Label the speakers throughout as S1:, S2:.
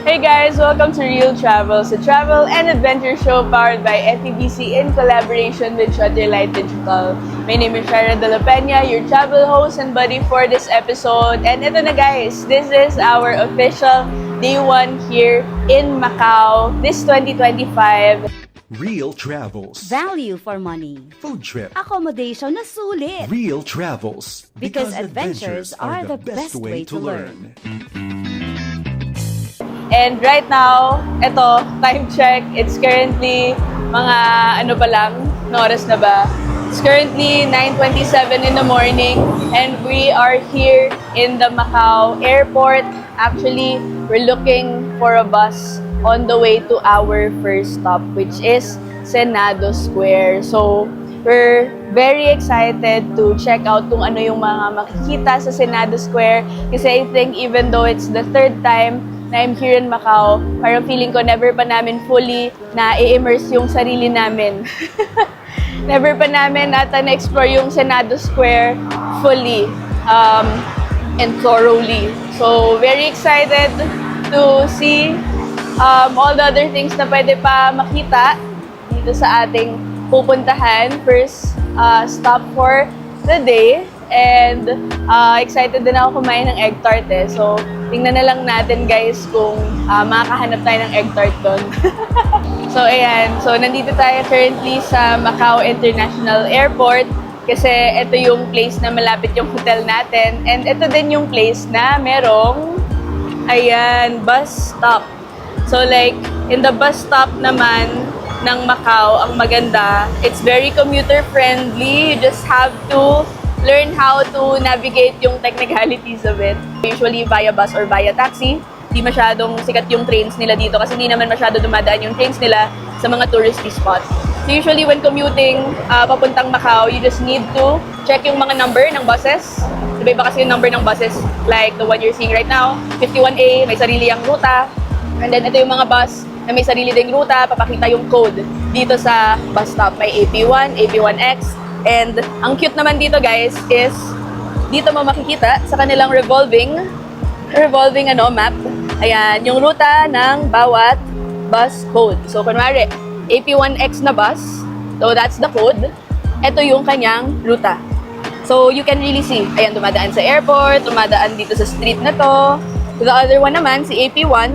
S1: Hey guys, welcome to Real Travels, a travel and adventure show powered by FEBC in collaboration with Shutterlight Digital. My name is Shara De La Peña, your travel host and buddy for this episode. And ito na guys, this is our official day one here in Macau, this 2025.
S2: Real Travels.
S3: Value for money.
S2: Food trip.
S3: Accommodation na sulit.
S2: Real Travels.
S3: Because adventures are the best way to learn.
S1: And right now, ito, time check, it's currently mga ano pa lang, no oras na ba? It's currently 9.27 in the morning and we are here in the Macau airport. Actually, we're looking for a bus on the way to our first stop, which is Senado Square. So, we're very excited to check out kung ano yung mga makikita sa Senado Square. Kasi I think even though it's the third time na I'm here in Macau, parang feeling ko never pa namin fully na i-immerse yung sarili namin. never pa namin ata na-explore yung Senado Square fully um, and thoroughly. So, very excited to see um, all the other things na pwede pa makita dito sa ating pupuntahan. First uh, stop for the day. And uh, excited din ako kumain ng egg tart eh. So, tingnan na lang natin guys kung uh, makakahanap tayo ng egg tart doon. so, ayan. So, nandito tayo currently sa Macau International Airport kasi ito yung place na malapit yung hotel natin. And ito din yung place na merong, ayan, bus stop. So, like, in the bus stop naman ng Macau, ang maganda, it's very commuter friendly. You just have to learn how to navigate yung technicalities of it. Usually via bus or via taxi. Di masyadong sikat yung trains nila dito kasi hindi naman masyado dumadaan yung trains nila sa mga touristy spots. So usually when commuting uh, papuntang Macau, you just need to check yung mga number ng buses. Iba-iba kasi yung number ng buses like the one you're seeing right now, 51A, may sarili ang ruta. And then ito yung mga bus na may sarili ding ruta, papakita yung code dito sa bus stop. May AP1, AP1X, and ang cute naman dito guys is dito mo makikita sa kanilang revolving revolving ano map. Ayan, yung ruta ng bawat bus code. So kunwari, AP1X na bus, so that's the code. Ito yung kanyang ruta. So you can really see, ayan, dumadaan sa airport, dumadaan dito sa street na to. The other one naman, si AP1,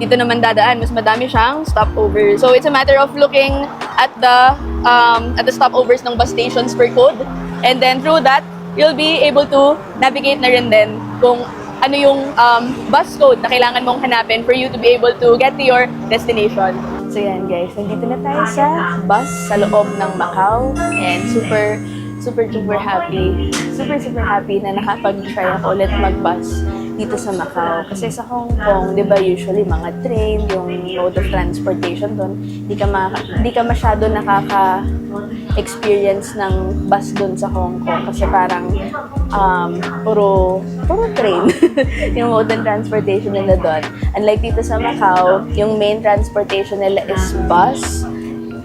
S1: dito naman dadaan, mas madami siyang stopover. So it's a matter of looking at the um, at the stopovers ng bus stations per code. And then through that, you'll be able to navigate na rin din kung ano yung um, bus code na kailangan mong hanapin for you to be able to get to your destination. So yan guys, nandito na tayo sa bus sa loob ng Macau and super super super happy. Super super happy na nakapag-try ako ulit mag-bus dito sa Macau. Kasi sa Hong Kong, di ba usually mga train, yung mode of transportation doon, di ka, ma- di ka masyado nakaka-experience ng bus doon sa Hong Kong. Kasi parang um, puro, puro train yung mode of transportation nila doon. Unlike dito sa Macau, yung main transportation nila is bus.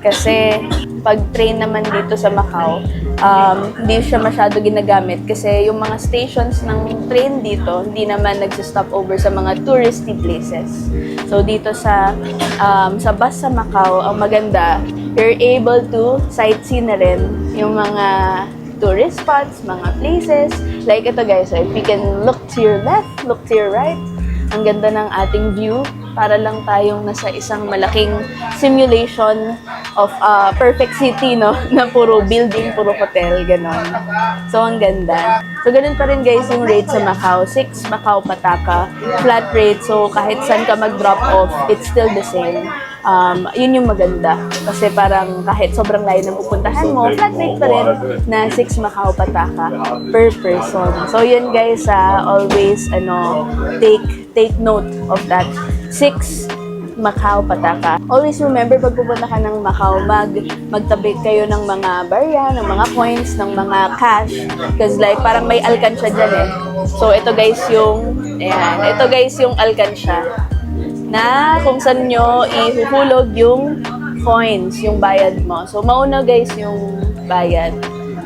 S1: Kasi pag train naman dito sa Macau, um, hindi siya masyado ginagamit kasi yung mga stations ng train dito, hindi naman nagsistop over sa mga touristy places. So dito sa um, sa bus sa Macau, ang maganda, you're able to sightsee na rin yung mga tourist spots, mga places. Like ito guys, if you can look to your left, look to your right, ang ganda ng ating view para lang tayong nasa isang malaking simulation of a perfect city, no? Na puro building, puro hotel, ganon. So, ang ganda. So, ganun pa rin guys yung rate sa Macau. 6 Macau Pataka. Flat rate. So, kahit saan ka mag-drop off, it's still the same. Um, yun yung maganda. Kasi parang kahit sobrang layo ng pupuntahan mo, flat rate pa rin na 6 Macau Pataka per person. So, yun guys, ah, always, ano, take take note of that. 6 Macau Pataka. Always remember pag pupunta ka ng Macau, mag magtabi kayo ng mga barya, ng mga coins, ng mga cash. Because like parang may alkansya dyan eh. So ito guys yung, ayan, ito guys yung alkansya na kung saan nyo ihuhulog yung coins, yung bayad mo. So mauna guys yung bayad.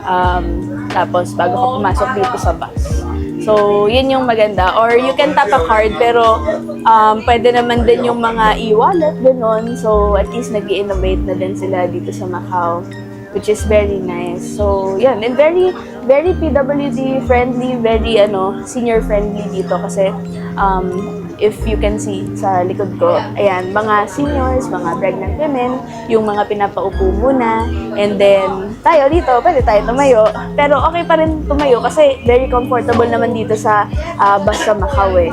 S1: Um, tapos bago ka pumasok dito sa bus. So, yun yung maganda. Or you can tap a card, pero um, pwede naman din yung mga e-wallet, ganun. So, at least nag innovate na din sila dito sa Macau, which is very nice. So, yun. And very, very PWD friendly, very, ano, senior friendly dito kasi um, if you can see sa likod ko, ayan, mga seniors, mga pregnant women, yung mga pinapaupo muna, and then tayo dito, pwede tayo tumayo, pero okay pa rin tumayo kasi very comfortable naman dito sa uh, bus sa Macau eh.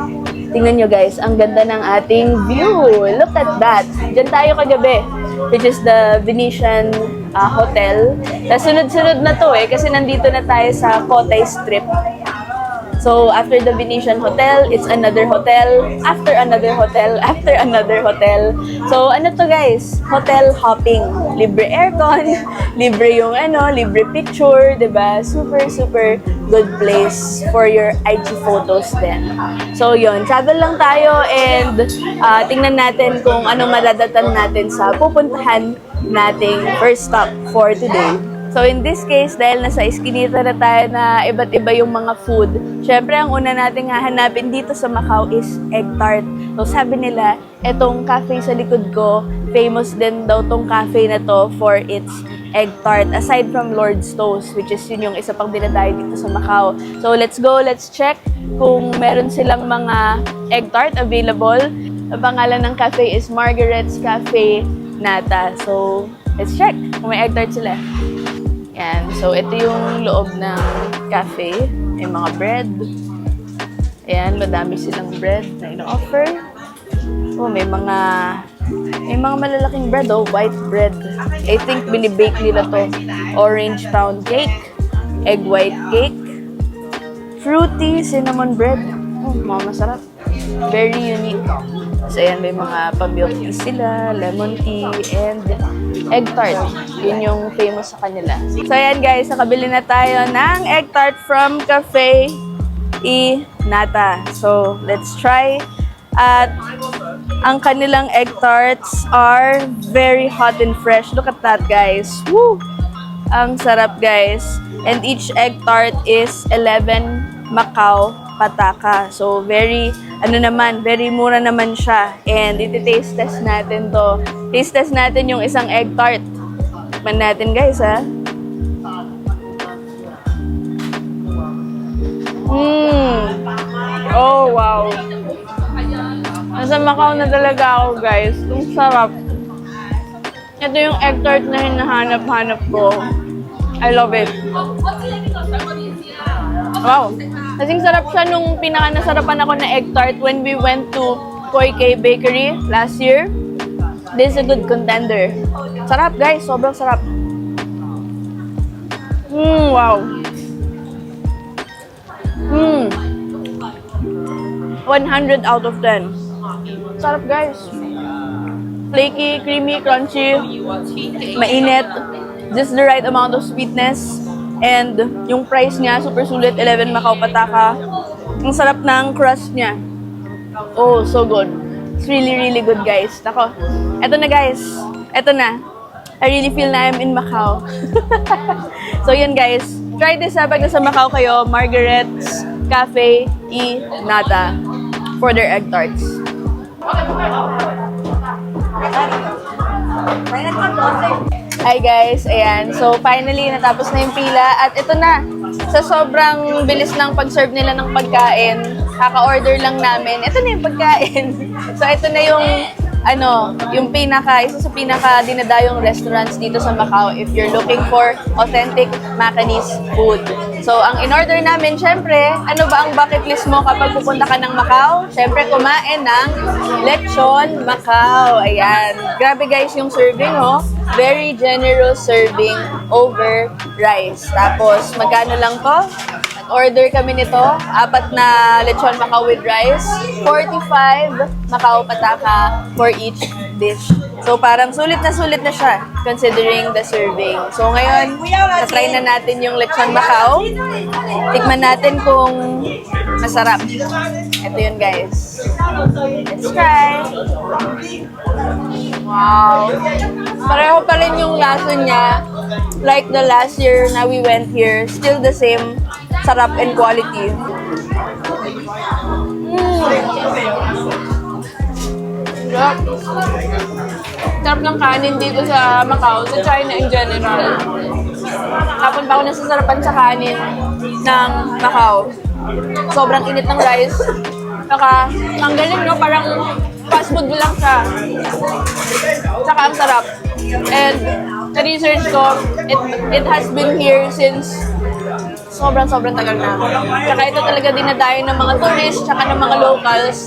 S1: Tingnan nyo guys, ang ganda ng ating view. Look at that. Diyan tayo kagabi, which is the Venetian uh, Hotel. Tapos sunod-sunod na to eh, kasi nandito na tayo sa Kotay Strip. So, after the Venetian Hotel, it's another hotel, after another hotel, after another hotel. So, ano to guys? Hotel hopping. Libre aircon, libre yung ano, libre picture, ba? Super, super good place for your IG photos din. So, yon travel lang tayo and ah, tingnan natin kung ano madadatan natin sa pupuntahan nating first stop for today. So in this case, dahil nasa iskinita na tayo na iba't iba yung mga food, syempre ang una nating hahanapin dito sa Macau is egg tart. So sabi nila, etong cafe sa likod ko, famous din daw tong cafe na to for its egg tart. Aside from Lord's Toast, which is yun yung isa pang dinadayo dito sa Macau. So let's go, let's check kung meron silang mga egg tart available. Ang pangalan ng cafe is Margaret's Cafe Nata. So let's check kung may egg tart sila. Yan. So, ito yung loob ng cafe. May mga bread. Ayan, madami silang bread na ino-offer. Oh, may mga may mga malalaking bread, oh, white bread. I think binibake nila to. Orange pound cake, egg white cake, fruity cinnamon bread. Oh, mga masarap. Very unique. So, ayan, may mga pa-milk tea sila, lemon tea, and egg tart. Yun yung famous sa kanila. So, ayan guys, nakabili na tayo ng egg tart from Cafe E Nata. So, let's try. At ang kanilang egg tarts are very hot and fresh. Look at that, guys. Woo! Ang sarap, guys. And each egg tart is 11 Macau pataka. So, very, ano naman, very mura naman siya. And iti-taste test natin to. Taste test natin yung isang egg tart. Man natin, guys, ha? Mmm. Oh, wow. Nasa Macau na talaga ako, guys. Ang sarap. Ito yung egg tart na hinahanap-hanap ko. I love it. Wow. Kasing sarap siya nung pinaka nasarapan ako na egg tart when we went to Koi K Bakery last year. This is a good contender. Sarap guys, sobrang sarap. Mmm, wow. Mmm. 100 out of 10. Sarap guys. Flaky, creamy, crunchy, mainit, just the right amount of sweetness. And yung price niya, super sulit, 11 Macau Pataka. Ang sarap ng crust niya. Oh, so good. It's really, really good, guys. Nako, eto na guys. Eto na. I really feel na I'm in Macau. so yun guys, try this ha pag nasa Macau kayo, Margaret's Cafe E Nata for their egg tarts. Hi guys, ayan. So finally, natapos na yung pila at ito na. Sa sobrang bilis ng pag-serve nila ng pagkain, kaka-order lang namin. Ito na yung pagkain. So ito na yung ano, yung pinaka, isa sa pinaka dinadayong restaurants dito sa Macau if you're looking for authentic Macanese food. So, ang in-order namin, syempre, ano ba ang bucket list mo kapag pupunta ka ng Macau? Syempre, kumain ng lechon Macau. Ayan. Grabe guys yung serving, oh. Very generous serving over rice. Tapos, magkano lang to? Order kami nito, apat na lechon Macau with rice, 45 Macau pataka for each dish. So parang sulit na sulit na siya considering the serving. So ngayon, na-try na natin yung lechon Macau. Tikman natin kung masarap. Ito yun guys. Let's try. Wow. Pareho pa rin yung lasa niya. Like the last year na we went here. Still the same sarap and quality. food. Sarap. Ng kanin dito sa Macau, sa China in general. Tapon pa ako nasasarapan sa kanin ng Macau. Sobrang init ng rice. Saka, ang galing no, parang fast food lang siya. Saka ang sarap. And sa research ko, it, it has been here since sobrang-sobrang tagal na. Tsaka ito talaga dinadayo ng mga tourists tsaka ng mga locals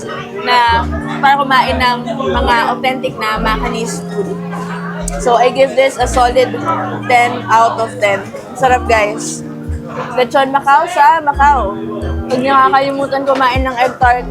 S1: na para kumain ng mga authentic na Macanese food. So, I give this a solid 10 out of 10. Sarap, guys. Lechon Macau sa Macau. Huwag niyo kakalimutan kumain ng egg tart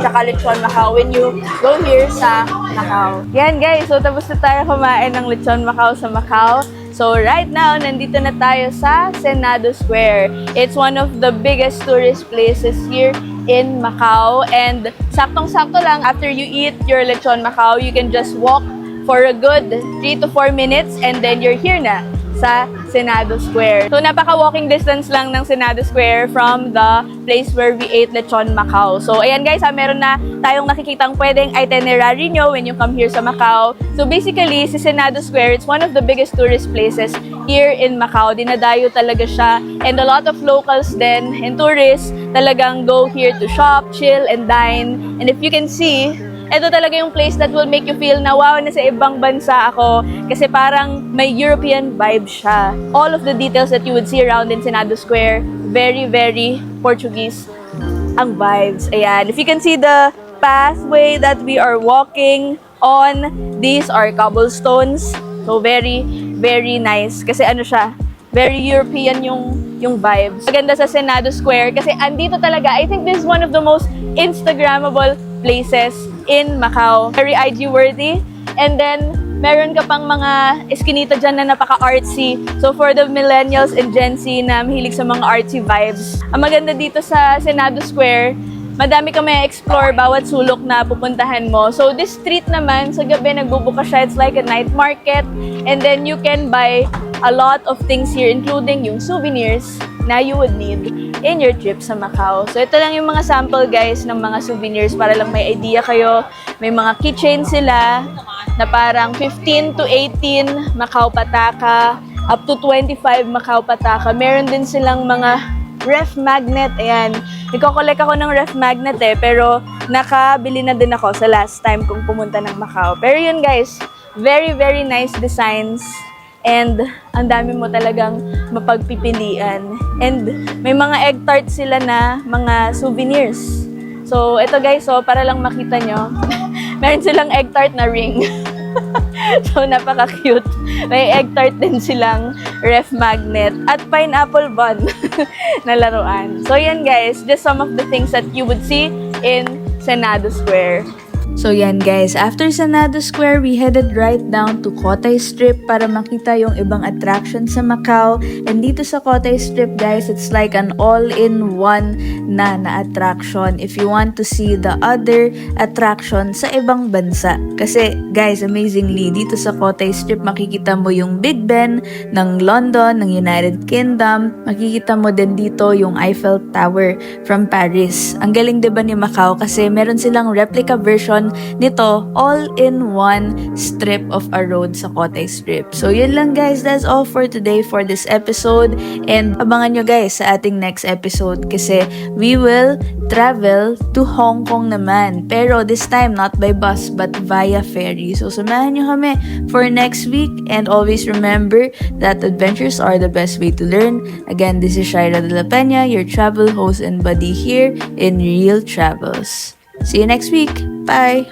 S1: tsaka lechon Macau when you go here sa Macau. Yan, guys. So, tapos na tayo kumain ng lechon Macau sa Macau. So right now, nandito na tayo sa Senado Square. It's one of the biggest tourist places here in Macau. And saktong-sakto lang, after you eat your lechon Macau, you can just walk for a good 3 to 4 minutes and then you're here na sa Senado Square. So, napaka-walking distance lang ng Senado Square from the place where we ate lechon Macau. So, ayan guys, ha, meron na tayong nakikitang pwedeng itinerary nyo when you come here sa Macau. So, basically, si Senado Square, it's one of the biggest tourist places here in Macau. Dinadayo talaga siya. And a lot of locals then and tourists talagang go here to shop, chill, and dine. And if you can see, ito talaga yung place that will make you feel na wow, nasa ibang bansa ako. Kasi parang may European vibe siya. All of the details that you would see around in Senado Square, very, very Portuguese ang vibes. Ayan. If you can see the pathway that we are walking on, these are cobblestones. So very, very nice. Kasi ano siya, very European yung yung vibes. Maganda sa Senado Square kasi andito talaga. I think this is one of the most Instagrammable places in Macau. Very IG worthy. And then meron ka pang mga eskinita dyan na napaka-artsy. So for the millennials and Gen Z na mahilig sa mga artsy vibes, ang maganda dito sa Senado Square, madami ka may explore bawat sulok na pupuntahan mo. So this street naman, sa gabi nagbubuka siya. It's like a night market. And then you can buy a lot of things here, including yung souvenirs na you would need in your trip sa Macau. So ito lang yung mga sample guys ng mga souvenirs para lang may idea kayo. May mga keychain sila na parang 15 to 18 Macau Pataka, up to 25 Macau Pataka. Meron din silang mga ref magnet. Ayan. Nagko-collect ako ng ref magnet eh, pero nakabili na din ako sa last time kung pumunta ng Macau. Pero yun guys, very very nice designs. And ang dami mo talagang mapagpipilian. And may mga egg tart sila na mga souvenirs. So, ito guys, so para lang makita nyo, meron silang egg tart na ring. so, napaka-cute. May egg tart din silang ref magnet at pineapple bun na laruan. So, yan guys, just some of the things that you would see in Senado Square. So yan guys, after Senado Square, we headed right down to Kotay Strip para makita yung ibang attraction sa Macau. And dito sa Kotay Strip guys, it's like an all-in-one na na attraction if you want to see the other attraction sa ibang bansa. Kasi guys, amazingly, dito sa Kotay Strip makikita mo yung Big Ben ng London, ng United Kingdom. Makikita mo din dito yung Eiffel Tower from Paris. Ang galing 'di ba ni Macau kasi meron silang replica version nito all in one strip of a road sa Kotay Strip. So yun lang guys, that's all for today for this episode and abangan nyo guys sa ating next episode kasi we will travel to Hong Kong naman. Pero this time not by bus but via ferry. So samahan nyo kami for next week and always remember that adventures are the best way to learn. Again, this is Shaira de la Peña, your travel host and buddy here in Real Travels. See you next week. Bye.